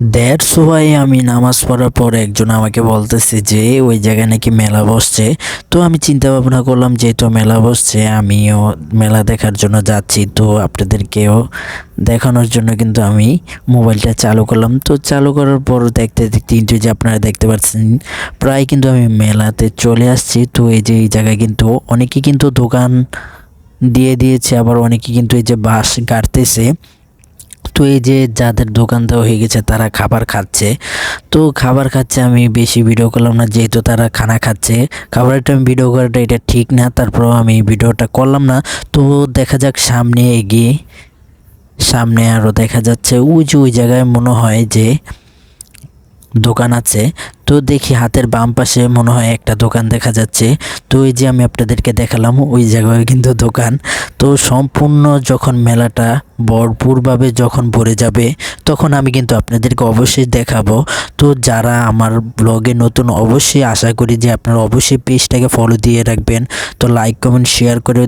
That's why আমি নামাজ পড়ার পর একজন আমাকে বলতেছে যে, ওই জায়গায় নাকি মেলা বসছে। তো আমি চিন্তা ভাবনা করলাম যেহেতু মেলা বসছে, আমিও মেলা দেখার জন্য যাচ্ছি। তো আপনাদেরকেও দেখানোর জন্য কিন্তু আমি মোবাইলটা চালু করলাম। তো চালু করার পর দেখতে দেখতে কিন্তু যে আপনারা দেখতে পাচ্ছেন, প্রায় কিন্তু আমি মেলাতে চলে আসছি। তো এই যে এই জায়গায় কিন্তু অনেকে কিন্তু দোকান দিয়ে দিয়েছে, আবার অনেকে কিন্তু এই যে বাস গাড়তেছে। তো এই যে যাদের দোকান দেওয়া হয়ে গেছে তারা খাবার খাচ্ছে। তো খাবার খাচ্ছে আমি বেশি ভিডিও করলাম না, যেহেতু তারা খানা খাচ্ছে। খাবারের টাইম ভিডিও করাটা এটা ঠিক না, তারপরেও আমি ভিডিওটা করলাম না। তো দেখা যাক সামনে এগিয়ে, সামনে আরও দেখা যাচ্ছে। ওই যে ওই জায়গায় মনে হয় যে দোকান আছে তো দেখি হাতের বাম পাশে মনে হয় একটা দোকান দেখা যাচ্ছে। তো এই যে আমি আপনাদেরকে দেখালাম, ওই জায়গায় কিন্তু দোকান। তো সম্পূর্ণ যখন মেলাটা ভরপুরভাবে যখন ভরে যাবে, তখন আমি কিন্তু আপনাদেরকে অবশ্যই দেখাবো। তো যারা আমার ব্লগে নতুন, অবশ্যই আশা করি যে আপনারা অবশ্যই পেজটাকে ফলো দিয়ে রাখবেন। তো লাইক কমেন্ট শেয়ার করে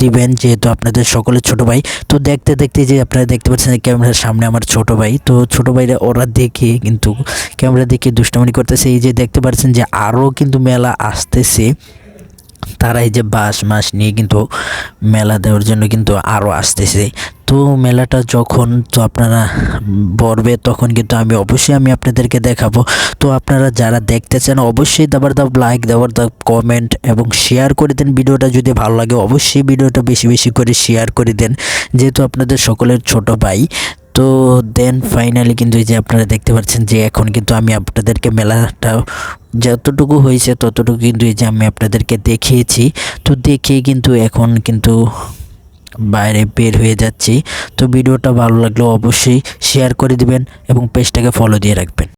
দিবেন যেহেতু আপনাদের সকলের ছোট ভাই। তো দেখতে দেখতে যে আপনারা দেখতে পাচ্ছেন ক্যামেরার সামনে আমার ছোট ভাই। তো ছোট ভাইরা ওরা দেখে কিন্তু ক্যামেরা দেখে দুষ্টামি করতেছে, এই যে দেখতে পাচ্ছেন যে আরও কিন্তু মেলা আসতেছে। তারা এই যে বাস মাস নিয়ে কিন্তু মেলা দেওয়ার জন্য কিন্তু আরও আসতেছে। তো মেলাটা যখন তো আপনারা বলবে তখন কিন্তু আমি অবশ্যই আমি আপনাদেরকে দেখাবো। তো আপনারা যারা দেখতে চান অবশ্যই দাবার দাব লাইক দেওয়ার দাব কমেন্ট এবং শেয়ার করে দেন। ভিডিওটা যদি ভালো লাগে, অবশ্যই ভিডিওটা বেশি বেশি করে শেয়ার করে দেন। যেহেতু আপনাদের সকলের ছোট ভাই তো দেন ফাইনালি কিন্তু এই যে আপনারা দেখতে পাচ্ছেন যে এখন কিন্তু আমি আপনাদেরকে মেলাটা যতটুকু হয়েছে ততটুকু কিন্তু এই যে আমি আপনাদেরকে দেখিয়েছি। তো দেখেই কিন্তু এখন কিন্তু বাইরে বের হয়ে যাচ্ছি। তো ভিডিওটা ভালো লাগলে অবশ্যই শেয়ার করে দিবেন এবং পেজটাকে ফলো দিয়ে রাখবেন।